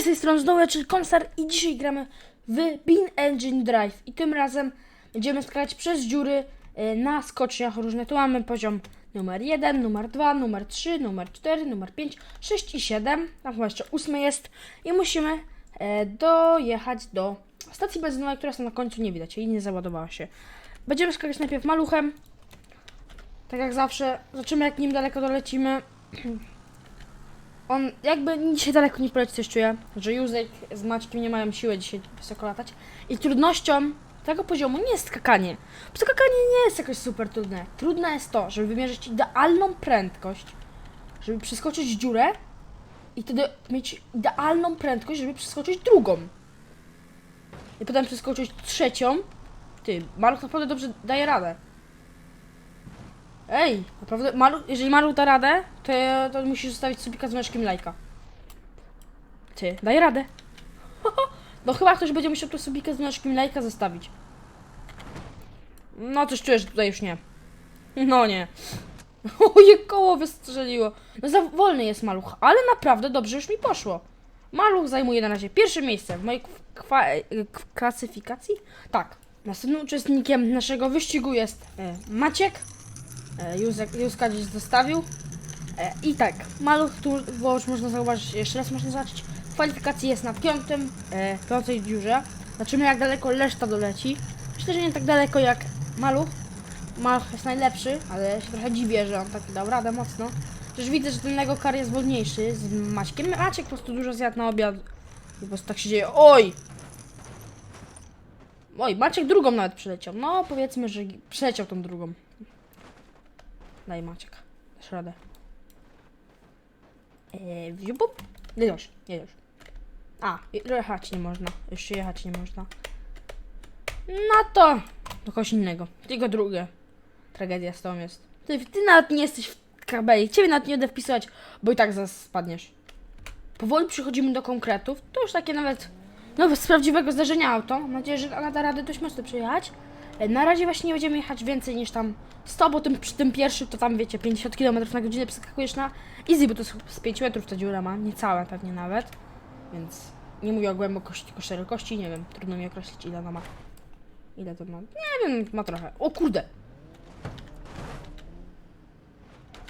Hej, z tej strony znowu czyli Konsar i dzisiaj gramy w Bean Engine Drive i tym razem będziemy skakać przez dziury y, na skoczniach różne. Tu mamy poziom numer 1, numer 2, numer 3, numer 4, numer 5, 6 i 7. Tam chyba jeszcze 8 jest i musimy e, dojechać do stacji benzynowej, która jest na końcu nie widać, jej nie załadowała się. Będziemy skakać najpierw maluchem, tak jak zawsze. Zobaczymy jak nim daleko dolecimy. On jakby dzisiaj daleko nie poleci, coś czuję, że Józek z Maćkiem nie mają siły dzisiaj wysoko latać. I trudnością tego poziomu nie jest skakanie. Bo skakanie nie jest jakoś super trudne. Trudne jest to, żeby wymierzyć idealną prędkość, żeby przeskoczyć dziurę i wtedy mieć idealną prędkość, żeby przeskoczyć drugą. I potem przeskoczyć trzecią. Ty, Maluch naprawdę dobrze daje radę. Ej, naprawdę, Malu, jeżeli Malu da radę, to, to musisz zostawić subika z mężkiem lajka. Ty, daj radę. No chyba ktoś będzie musiał tu subika z mężkiem lajka zostawić. No coś czujesz, że tutaj już nie. No nie. Oje, koło wystrzeliło. No za wolny jest Maluch, ale naprawdę dobrze już mi poszło. Maluch zajmuje na razie pierwsze miejsce w mojej klasyfikacji. Tak. Następnym uczestnikiem naszego wyścigu jest e, Maciek. E, Józek, Józka gdzieś zostawił. E, I tak, maluch tu, bo już można zauważyć, jeszcze raz można zobaczyć, kwalifikacji jest na piątym, e, piątej dziurze. Zobaczymy jak daleko reszta doleci. Myślę, że nie tak daleko jak maluch. Maluch jest najlepszy, ale się trochę dziwię, że on tak dał radę mocno. Przecież widzę, że ten Lego Car jest wolniejszy z Maćkiem. Maciek po prostu dużo zjadł na obiad. I po prostu tak się dzieje. Oj! Oj, Maciek drugą nawet przyleciał. No, powiedzmy, że przyleciał tą drugą. Daj Maciek. Dasz radę. Eee, wziup. Nie już. A, jechać nie można. Jeszcze jechać nie można. No to do kogoś innego. Tylko drugie. Tragedia z tą jest. Ty, ty nawet nie jesteś w kabeli. Ciebie nawet nie będę wpisywać, bo i tak zaraz spadniesz. Powoli przychodzimy do konkretów. To już takie nawet no, z prawdziwego zdarzenia auto. Mam nadzieję, że da radę dość mocno przejechać. E, Na razie właśnie nie będziemy jechać więcej niż tam 100, bo tym, przy tym pierwszym to tam wiecie 50 km na godzinę przeskakujesz na easy, bo to z 5 metrów ta dziura ma, niecałe pewnie nawet. Więc nie mówię o głębokości, tylko szerokości, nie wiem, trudno mi określić ile ona ma. Ile to ma? Nie wiem, ma trochę. O kurde!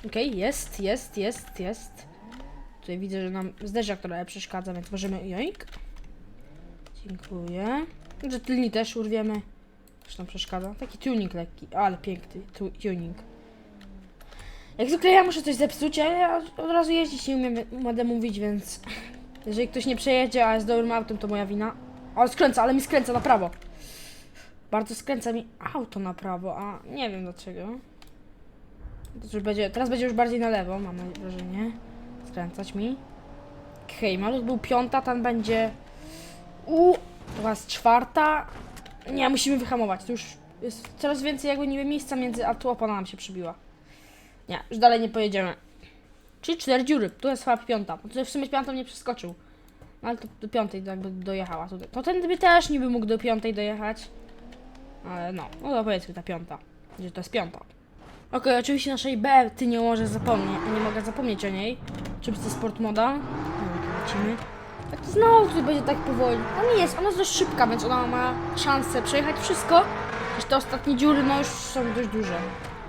Okej, jest, jest, jest, jest. Tutaj widzę, że nam zderzak trochę przeszkadza, więc możemy joink. Dziękuję. Że tylni też urwiemy. Też nam przeszkadza. Taki tuning lekki, ale piękny tu, tuning. Jak zwykle ja muszę coś zepsuć, a ja od razu jeździć nie umiem, będę mówić, więc jeżeli ktoś nie przejedzie, a jest dobrym autem, to moja wina. Ale skręca, ale mi skręca na prawo. Bardzo skręca mi auto na prawo, a nie wiem dlaczego. To będzie, teraz będzie już bardziej na lewo, mam wrażenie. Skręcać mi. Hej, maluch był piąta, tam będzie... U, teraz czwarta. Nie, musimy wyhamować. To już jest coraz więcej jakby niby miejsca między, a tu opona nam się przybiła. Nie, już dalej nie pojedziemy. Czyli cztery dziury. Tu jest chyba piąta. To w sumie piątą nie przeskoczył. No ale to do piątej jakby dojechała tutaj. To ten by też niby mógł do piątej dojechać. Ale no, no to powiedzmy ta piąta. Że to jest piąta. Okej, oczywiście naszej B ty nie może zapomnieć, nie mogę zapomnieć o niej. Czym to sport moda? No, lecimy. Tak to znowu tutaj będzie tak powoli. No nie jest, ona jest dość szybka, więc ona ma szansę przejechać wszystko. Też te ostatnie dziury, no już są dość duże.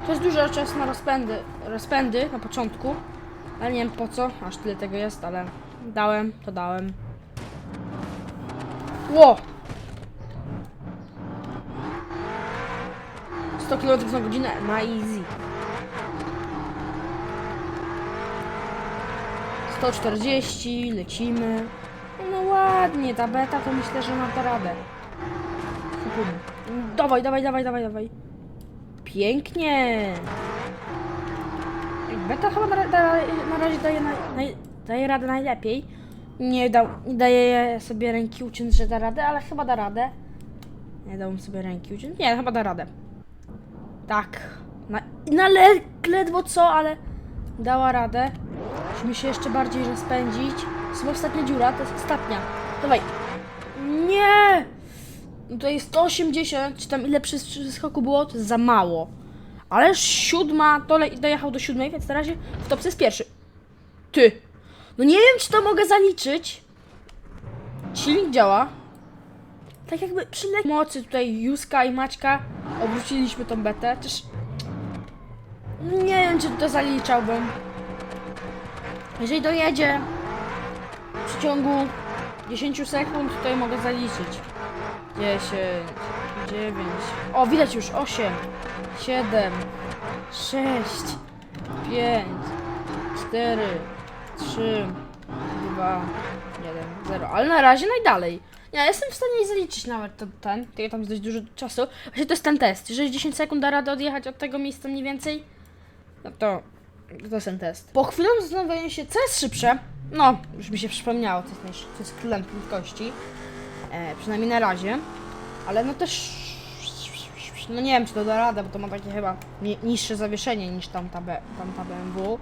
To jest dużo czasu na rozpędy, rozpędy na początku. Ale nie wiem po co, aż tyle tego jest, ale dałem, to dałem. Ło! 100 km na godzinę na easy. 140, lecimy. No ładnie, ta beta to myślę, że ma da radę. Hupum. Dawaj, dawaj, dawaj, dawaj, dawaj. Pięknie. Beta chyba na, na, razie daje, na, daje radę najlepiej. Nie, dał, nie daje sobie ręki uciąć, że da radę, ale chyba da radę. Nie dałbym sobie ręki uciąć. Nie, chyba da radę. Tak. Na, na le, ledwo co, ale dała radę. Musimy się jeszcze bardziej rozpędzić. Jest ostatnia dziura, to jest ostatnia. Dawaj. Nie! No Tutaj 180, czy tam ile przy skoku było, to jest za mało. Ale siódma, dole, dojechał do siódmej, więc na razie w topce jest pierwszy. Ty! No nie wiem, czy to mogę zaliczyć. silnik działa. Tak jakby przy mocy tutaj Juska i Maćka obróciliśmy tą betę. Też nie wiem, czy to zaliczałbym. Jeżeli dojedzie w przeciągu 10 sekund, ja mogę zaliczyć. 10, 9. O, widać już 8, 7, 6, 5, 4, 3, 2, 1, 0. Ale na razie najdalej. Ja jestem w stanie nie zaliczyć nawet to, ten, tylko tam jest dość dużo czasu. Właśnie to jest ten test. Jeżeli 10 sekund da radę odjechać od tego miejsca mniej więcej, no to to jest ten test. Po chwilę zastanawiałem się, co jest szybsze. No, już mi się przypomniało, co jest, najsz- jest prędkości. E, przynajmniej na razie. Ale no też... No nie wiem, czy to da radę, bo to ma takie chyba ni- niższe zawieszenie niż tamta, B, tamta BMW.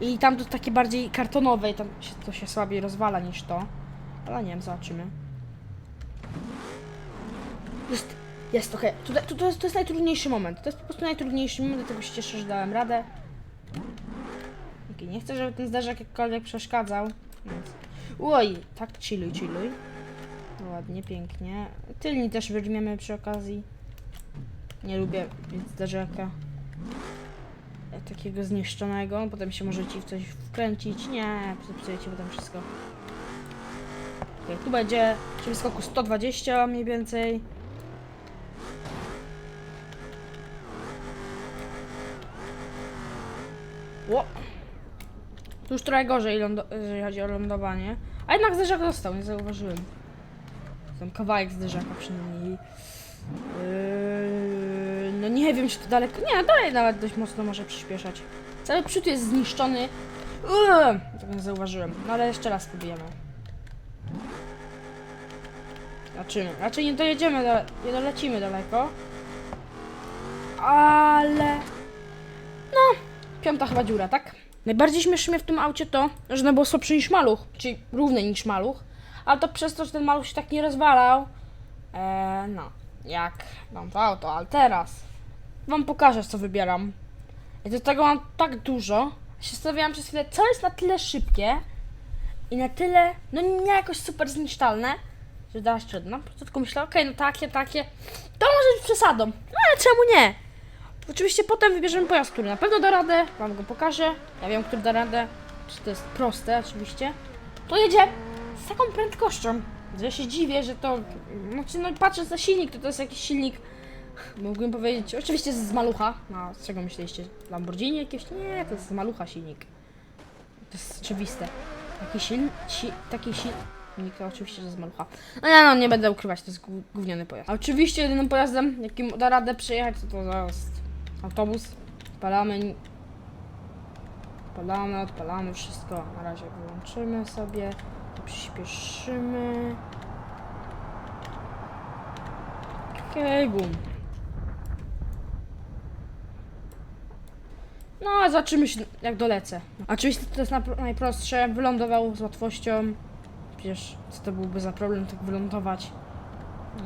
I tam to takie bardziej kartonowe i tam się, to się słabiej rozwala niż to. Ale nie wiem, zobaczymy. Jest, jest, okej. Tutaj To, to, jest, to jest najtrudniejszy moment. To jest po prostu najtrudniejszy moment, dlatego się cieszę, że dałem radę. Nie chcę, żeby ten zderzak jakkolwiek przeszkadzał. Oj, tak, chilluj, chilluj. Ładnie, pięknie. Tylni też weźmiemy przy okazji. Nie lubię zderzaka takiego zniszczonego. Potem się może ci w coś wkręcić. Nie, zepsujecie potem wszystko. Okej, tu będzie przy wyskoku 120 mniej więcej. Ło. Tu już trochę gorzej, jeżeli chodzi o lądowanie. A jednak zderzak został, nie zauważyłem. Tam kawałek zderzaka przynajmniej. Yy, no nie wiem, czy to daleko. Nie, dalej nawet dość mocno może przyspieszać. Cały przód jest zniszczony. Yy, tak nie zauważyłem. No ale jeszcze raz spróbujemy. Zobaczymy. Raczej nie dojedziemy, do, nie dolecimy daleko. Ale... No, piąta chyba dziura, tak? Najbardziej śmieszy mnie w tym aucie to, że ono było słabsze niż maluch, czyli równy niż maluch. Ale to przez to, że ten maluch się tak nie rozwalał. Eee, no, jak mam to auto, ale teraz wam pokażę, co wybieram. I do tego mam tak dużo. Się zastanawiałam przez chwilę, co jest na tyle szybkie i na tyle, no nie jakoś super zniszczalne, że dałaś trudno. Po prostu tylko myślę, okej, no takie, takie, to może być przesadą. No ale czemu nie? Oczywiście potem wybierzemy pojazd, który na pewno da radę, wam go pokażę. Ja wiem, który da radę. Czy to jest proste, oczywiście. To jedzie z taką prędkością, ja się dziwię, że to. Znaczy, no patrząc na silnik, to to jest jakiś silnik. Mógłbym powiedzieć, oczywiście z malucha. No, z czego myśleliście? Lamborghini jakieś? Nie, to jest z malucha silnik. To jest oczywiste. Taki silnik. Si, taki silnik, to oczywiście, że z malucha. No nie, no, nie będę ukrywać, to jest gó- gówniany pojazd. A oczywiście jedynym pojazdem, jakim da radę przejechać, to to jest autobus. Odpalamy. Odpalamy, odpalamy wszystko. Na razie wyłączymy sobie. Przyspieszymy. Okej, boom. No, a zobaczymy się, jak dolecę. Oczywiście to jest najprostsze. Wylądował z łatwością. Przecież co to byłby za problem tak wylądować.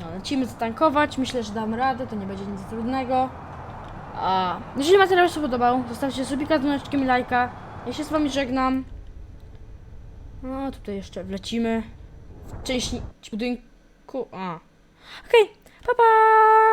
No, lecimy zatankować. Myślę, że dam radę. To nie będzie nic trudnego. A jeżeli materiał się podobał, zostawcie subika z dzwoneczkiem i lajka. Ja się z wami żegnam. No, tutaj jeszcze wlecimy w część budynku. A. Okej, pa pa!